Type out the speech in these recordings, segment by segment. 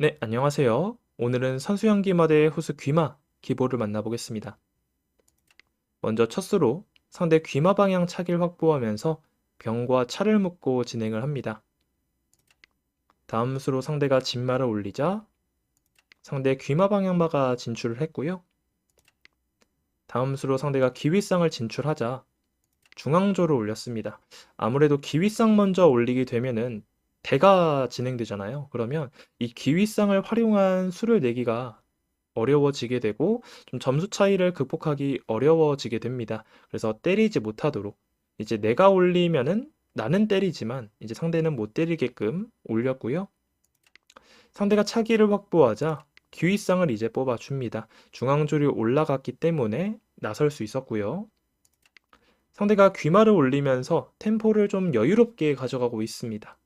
네, 안녕하세요. 오늘은 선수연기마대 후수 귀마 기보를 만나보겠습니다. 먼저 첫 수로 상대 귀마 방향 차기를 확보하면서 병과 차를 묶고 진행을 합니다. 다음 수로 상대가 진마를 올리자 상대 귀마 방향마가 진출을 했고요. 다음 수로 상대가 기윗상을 진출하자 중앙조를 올렸습니다. 아무래도 기윗상 먼저 올리게 되면은 대가 진행되잖아요. 그러면 이 기윗상을 활용한 수를 내기가 어려워지게 되고 좀 점수 차이를 극복하기 어려워지게 됩니다. 그래서 때리지 못하도록 이제 내가 올리면은 나는 때리지만 이제 상대는 못 때리게끔 올렸고요. 상대가 차기를 확보하자 기윗상을 이제 뽑아줍니다. 중앙줄이 올라갔기 때문에 나설 수 있었고요. 상대가 귀마를 올리면서 템포를 좀 여유롭게 가져가고 있습니다.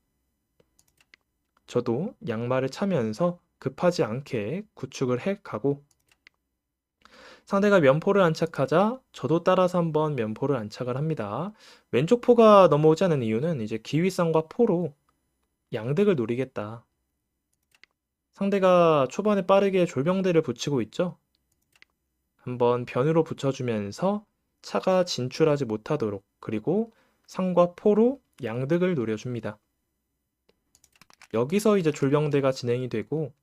저도 양말을 차면서 급하지 않게 구축을 해 가고 상대가 면포를 안착하자 저도 따라서 한번 면포를 안착을 합니다. 왼쪽 포가 넘어오지 않은 이유는 이제 기윗상과 포로 양득을 노리겠다. 상대가 초반에 빠르게 졸병대를 붙이고 있죠. 한번 변으로 붙여주면서 차가 진출하지 못하도록 그리고 상과 포로 양득을 노려줍니다. 여기서 이제 졸병대가 진행이 되고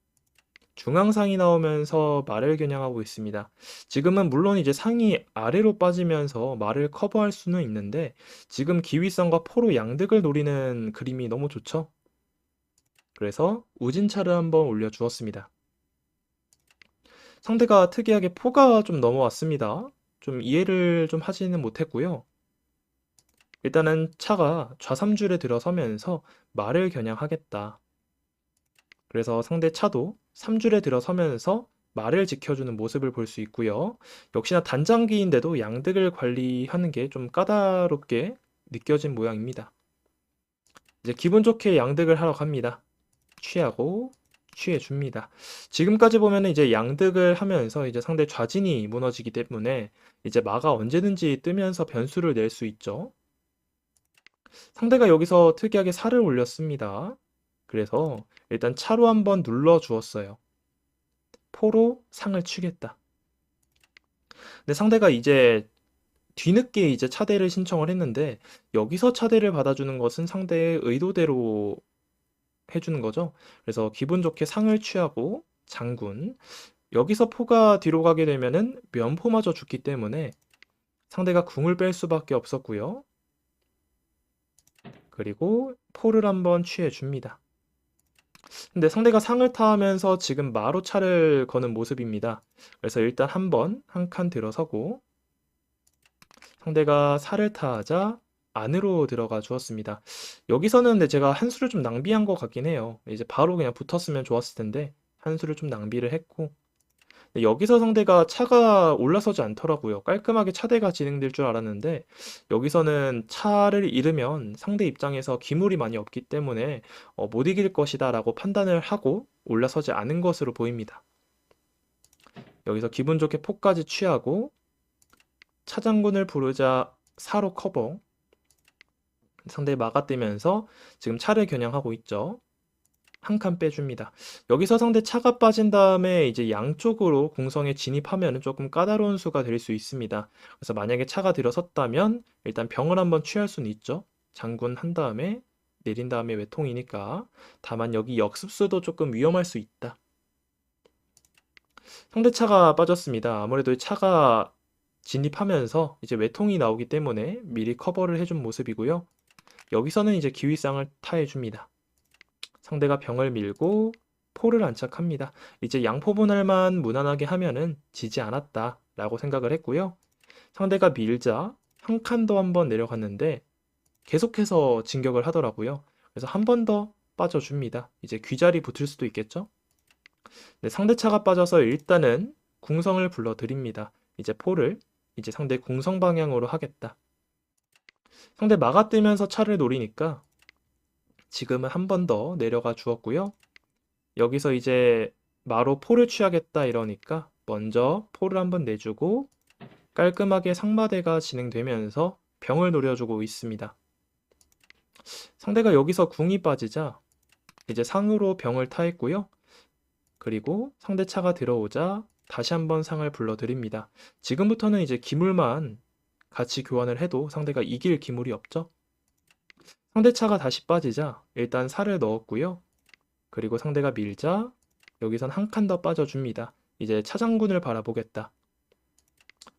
중앙상이 나오면서 말을 겨냥하고 있습니다. 지금은 물론 이제 상이 아래로 빠지면서 말을 커버할 수는 있는데 지금 기위성과 포로 양득을 노리는 그림이 너무 좋죠? 그래서 우진차를 한번 올려주었습니다. 상대가 특이하게 포가 좀 넘어왔습니다. 좀 이해를 좀 하지는 못했고요. 일단은 차가 좌삼줄에 들어서면서 말을 겨냥하겠다. 그래서 상대 차도 3줄에 들어서면서 말을 지켜주는 모습을 볼 수 있고요. 역시나 단장기인데도 양득을 관리하는 게 좀 까다롭게 느껴진 모양입니다. 이제 기분 좋게 양득을 하러 갑니다. 취하고 취해 줍니다. 지금까지 보면 이제 양득을 하면서 이제 상대 좌진이 무너지기 때문에 이제 마가 언제든지 뜨면서 변수를 낼 수 있죠. 상대가 여기서 특이하게 살을 올렸습니다. 그래서 일단 차로 한번 눌러 주었어요. 포로 상을 치겠다. 근데 상대가 이제 뒤늦게 이제 차대를 신청을 했는데 여기서 차대를 받아주는 것은 상대의 의도대로 해주는 거죠. 그래서 기분 좋게 상을 취하고 장군 여기서 포가 뒤로 가게 되면은 면포마저 죽기 때문에 상대가 궁을 뺄 수밖에 없었고요. 그리고 포를 한번 취해 줍니다. 근데 상대가 상을 타면서 지금 마로 차를 거는 모습입니다. 그래서 일단 한번 한 칸 들어서고 상대가 살을 타자 안으로 들어가 주었습니다. 여기서는 근데 제가 한 수를 좀 낭비한 것 같긴 해요. 이제 바로 그냥 붙었으면 좋았을 텐데 한 수를 좀 낭비를 했고 여기서 상대가 차가 올라서지 않더라고요. 깔끔하게 차대가 진행될 줄 알았는데 여기서는 차를 잃으면 상대 입장에서 기물이 많이 없기 때문에 어, 못 이길 것이다라고 판단을 하고 올라서지 않은 것으로 보입니다. 여기서 기분 좋게 폭까지 취하고 차장군을 부르자 사로 커버 상대 막아뜨면서 지금 차를 겨냥하고 있죠. 한 칸 빼줍니다. 여기서 상대 차가 빠진 다음에 이제 양쪽으로 공성에 진입하면 조금 까다로운 수가 될 수 있습니다. 그래서 만약에 차가 들어섰다면 일단 병을 한번 취할 수는 있죠. 장군 한 다음에 내린 다음에 외통이니까. 다만 여기 역습수도 조금 위험할 수 있다. 상대 차가 빠졌습니다. 아무래도 차가 진입하면서 이제 외통이 나오기 때문에 미리 커버를 해준 모습이고요. 여기서는 이제 기위상을 타해줍니다. 상대가 병을 밀고 포를 안착합니다. 이제 양포 분할만 무난하게 하면은 지지 않았다 라고 생각을 했고요. 상대가 밀자 한 칸 더 한번 내려갔는데 계속해서 진격을 하더라고요. 그래서 한 번 더 빠져줍니다. 이제 귀자리 붙을 수도 있겠죠? 네, 상대차가 빠져서 일단은 궁성을 불러드립니다. 이제 포를 이제 상대 궁성 방향으로 하겠다. 상대 막아 뜨면서 차를 노리니까 지금은 한 번 더 내려가 주었고요. 여기서 이제 마로 포를 취하겠다 이러니까 먼저 포를 한번 내주고 깔끔하게 상마대가 진행되면서 병을 노려주고 있습니다. 상대가 여기서 궁이 빠지자 이제 상으로 병을 타했고요. 그리고 상대 차가 들어오자 다시 한번 상을 불러드립니다. 지금부터는 이제 기물만 같이 교환을 해도 상대가 이길 기물이 없죠. 상대 차가 다시 빠지자 일단 살을 넣었고요. 그리고 상대가 밀자 여기선 한 칸 더 빠져줍니다. 이제 차장군을 바라보겠다.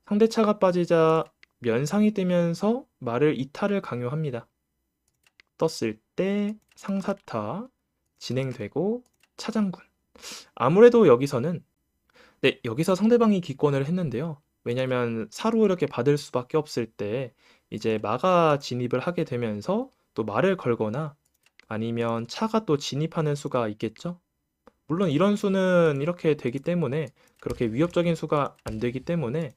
상대 차가 빠지자 면상이 뜨면서 말을 이탈을 강요합니다. 떴을 때 상사타 진행되고 차장군. 아무래도 여기서는 네, 여기서 상대방이 기권을 했는데요. 왜냐면 사로 이렇게 받을 수밖에 없을 때 이제 마가 진입을 하게 되면서 또 말을 걸거나 아니면 차가 또 진입하는 수가 있겠죠. 물론 이런 수는 이렇게 되기 때문에 그렇게 위협적인 수가 안 되기 때문에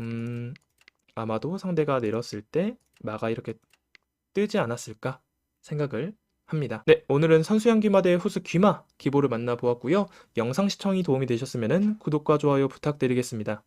음, 아마도 상대가 내렸을 때 마가 이렇게 뜨지 않았을까 생각을 합니다. 네, 오늘은 선수양 귀마대 후수 귀마 기보를 만나보았고요. 영상 시청이 도움이 되셨으면 구독과 좋아요 부탁드리겠습니다.